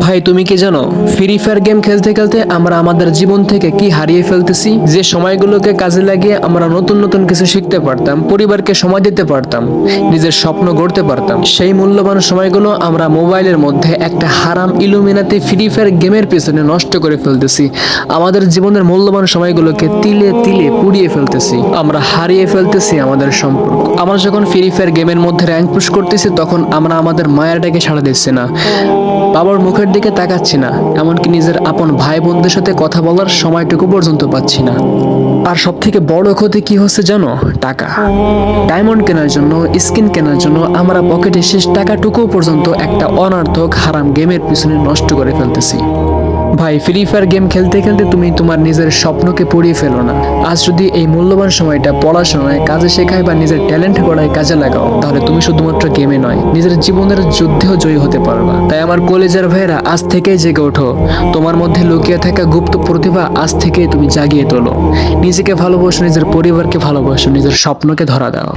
ভাই, তুমি কি জানো ফ্রি ফায়ার গেম খেলতে খেলতে আমরা আমাদের জীবন থেকে কি হারিয়ে ফেলতেছি? যে সময়গুলোকে কাজে লাগিয়ে আমরা নতুন নতুন কিছু শিখতে পারতাম, পরিবারকে সময় দিতে পারতাম, নিজের স্বপ্ন গড়তে পারতাম, সেই মূল্যবান সময়গুলো আমরা মোবাইলের মধ্যে একটা হারাম ইলুমিনাতি ফ্রি ফায়ার গেমের পেছনে নষ্ট করে ফেলতেছি। আমাদের জীবনের মূল্যবান সময়গুলোকে তিলে তিলে পুড়িয়ে ফেলতেছি। আমরা হারিয়ে ফেলতেছি আমাদের সম্পর্ক। আমরা যখন ফ্রি ফায়ার গেমের মধ্যে র্যাঙ্ক পুশ করতেছি, তখন আমরা আমাদের মায়ের ডাকে সাড়া দিচ্ছি না। বাবার মুখের দিকে তাকাচ্ছি না, এমনকি নিজের আপন ভাই বোনদের সাথে কথা বলার সময়টুকু পর্যন্ত পাচ্ছি না। আর সব থেকে বড় ক্ষতি কি হচ্ছে জানো? টাকা। ডায়মন্ড কেনার জন্য, স্কিন কেনার জন্য আমরা পকেটে শেষ টাকাটুকু পর্যন্ত একটা অনার্থক হারাম গেমের পিছনে নষ্ট করে ফেলতেছি। ভাই ফ্রি ফায়ার গেম খেলতে খেলতে তুমি তোমার নিজের স্বপ্নকে পুড়িয়ে ফেলো না। আজ যদি এই মূল্যবান সময়টা পড়াশোনায়, কাজে শেখায় বা নিজের ট্যালেন্ট গড়ায় কাজে লাগাও, তাহলে তুমি শুধুমাত্র গেমে নয়, নিজের জীবনের যুদ্ধেও জয়ী হতে পারবা। তাই আমার কলেজের ভাইয়েরা, আজ থেকেই জেগে ওঠো। তোমার মধ্যে লুকিয়ে থাকা গুপ্ত প্রতিভা আজ থেকেই তুমি জাগিয়ে তোলো। নিজেকে ভালোবাসো, নিজের পরিবারকে ভালোবাসো, নিজের স্বপ্নকে ধরা দাও।